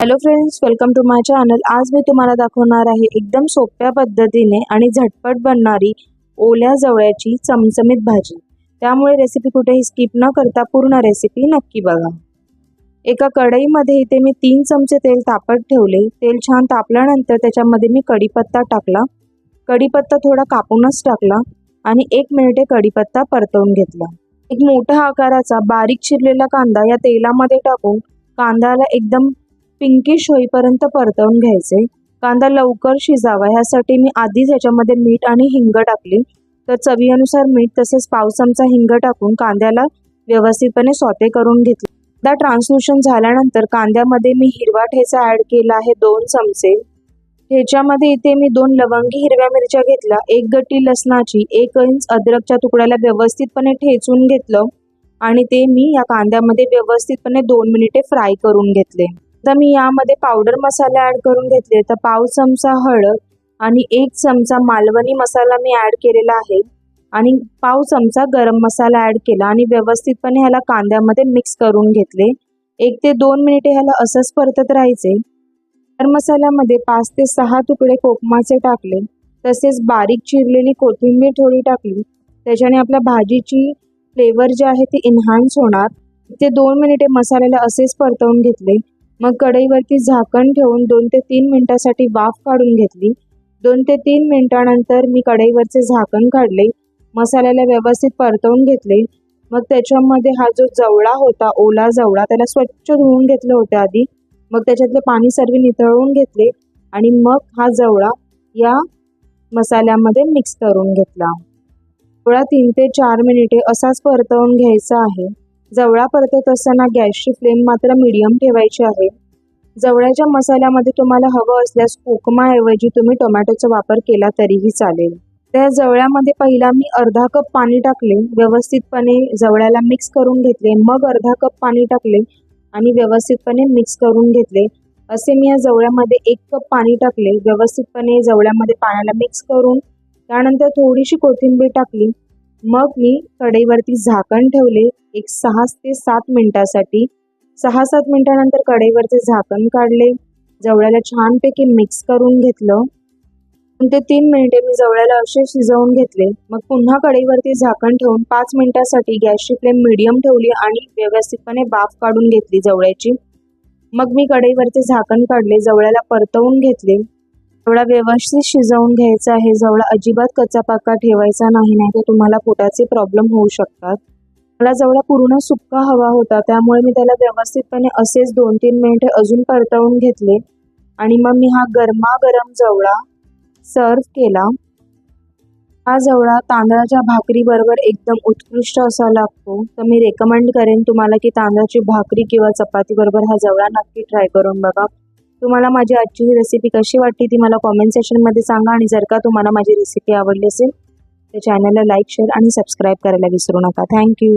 Hello friends welcome to my channel आज मी तुम्हाला दाखवणार आहे एकदम सोप्या पद्धतीने आणि झटपट बनणारी ओल्या जवळ्याची चमचमीत भाजी. त्यामुळे रेसिपी कुठेही स्किप न करता पूर्ण रेसिपी नक्की बघा. एका कढईमध्ये इथे मी तीन चमचे तेल तापत ठेवले. तेल छान तापल्यानंतर त्याच्यामध्ये मी कढीपत्ता टाकला. कढीपत्ता थोडा कापूनच टाकला आणि एक मिनिटे कढीपत्ता परतवून घेतला. एक मोठ्या आकाराचा बारीक चिरलेला कांदा या तेलामध्ये टाकून कांद्याला एकदम पिंकिश होईपर्यंत परतवून घ्यायचे. कांदा लवकर शिजावा ह्यासाठी मी आधीच ह्याच्यामध्ये मीठ आणि हिंग टाकली. तर चवीनुसार मीठ तसेच पाव चमचा हिंग टाकून कांद्याला व्यवस्थितपणे स्वते करून घेतले. कांदा ट्रान्सल्युशन झाल्यानंतर कांद्यामध्ये मी हिरवा ठेचा ॲड केला आहे दोन चमचे. ठेच्यामध्ये इथे मी दोन लवंगी हिरव्या मिरच्या घेतल्या एक गट्टी लसणाची एक इंच अद्रकच्या तुकड्याला व्यवस्थितपणे ठेचून घेतलं आणि ते मी या कांद्यामध्ये व्यवस्थितपणे दोन मिनिटे फ्राय करून घेतले. तर मी यामध्ये पावडर मसाला ॲड करून घेतले. तर पाव चमचा हळद आणि एक चमचा मालवणी मसाला मी ॲड केलेला आहे. आणि पाव चमचा गरम मसाला ॲड केला आणि व्यवस्थितपणे ह्याला कांद्यामध्ये मिक्स करून घेतले. एक ते दोन मिनिटे ह्याला असंच परतत राहायचे. गरम मसाल्यामध्ये पाच ते सहा तुकडे कोकमाचे टाकले. तसेच बारीक चिरलेली कोथिंबीर थोडी टाकली. त्याच्याने आपल्या भाजीची फ्लेवर जे आहे ते इन्हान्स होणार. ते दोन मिनिटे मसाल्याला असेच परतवून घेतले. मग कढईवरती झाकण ठेवून दोन ते तीन मिनिटासाठी वाफ काढून घेतली. दोन ते तीन मिनिटानंतर मी कढईवरचे झाकण काढले मसाल्याला व्यवस्थित परतवून घेतले. मग त्याच्यामध्ये हा जो जवळा होता ओला जवळा त्याला स्वच्छ धुवून घेतलं होतं आधी. मग त्याच्यातले पाणी सर्व नितळून घेतले आणि मग हा जवळा या मसाल्यामध्ये मिक्स करून घेतला. थोडा तीन ते चार मिनिटे असाच परतवून घ्यायचा आहे. जवळा परतत असताना गॅसची फ्लेम मात्र मीडियम ठेवायची आहे. जवळ्याच्या मसाल्यामध्ये तुम्हाला हवं असल्यास कोकमाऐवजी तुम्ही टोमॅटोचा वापर केला तरीही चालेल. त्या जवळ्यामध्ये पहिला मी अर्धा कप पाणी टाकले व्यवस्थितपणे जवळ्याला मिक्स करून घेतले मग अर्धा कप पाणी टाकले आणि व्यवस्थितपणे मिक्स करून घेतले. असे मी या जवळ्यामध्ये एक कप पाणी टाकले व्यवस्थितपणे जवळ्यामध्ये पाण्याला मिक्स करून त्यानंतर थोडीशी कोथिंबीर टाकली मग मी कढईवरती झाकण ठेवले एक सहा ते सात मिनिटासाठी. सहा सात मिनिटानंतर कढईवरचे झाकण काढले. जवळ्याला छानपैकी मिक्स करून घेतलं. ते तीन मिनिटे मी जवळ्याला असे शिजवून घेतले. मग पुन्हा कढईवरती झाकण ठेवून पाच मिनिटासाठी गॅसची फ्लेम मिडियम ठेवली आणि व्यवस्थितपणे बाफ काढून घेतली जवळ्याची. मग मी कढईवरती झाकण काढले जवळ्याला परतवून घेतले. जवळा व्यवस्थित शिजवून घ्यायचा आहे जवळा अजिबात कच्चा पाका ठेवायचा नाही नाही तर तुम्हाला पोटाचे प्रॉब्लेम होऊ शकतात. मला जवळा पूर्ण सुक्का हवा होता त्यामुळे मी त्याला व्यवस्थितपणे असेच दोन तीन मिनिटे अजून परतवून घेतले. आणि मग मी हा गरमागरम जवळा सर्व केला. हा जवळा तांदळाच्या भाकरीबरोबर एकदम उत्कृष्ट असा लागतो. तर मी रेकमेंड करेन तुम्हाला की तांदळाची भाकरी किंवा चपातीबरोबर हा जवळा नक्की ट्राय करून बघा. तुम्हाला माझी आजची ही रेसिपी कशी वाटते ती मला कॉमेंट सेक्शनमध्ये सांगा आणि जर का तुम्हाला माझी रेसिपी आवडली असेल तर चॅनलला लाईक शेअर आणि सबस्क्राईब करायला विसरू नका. थँक्यू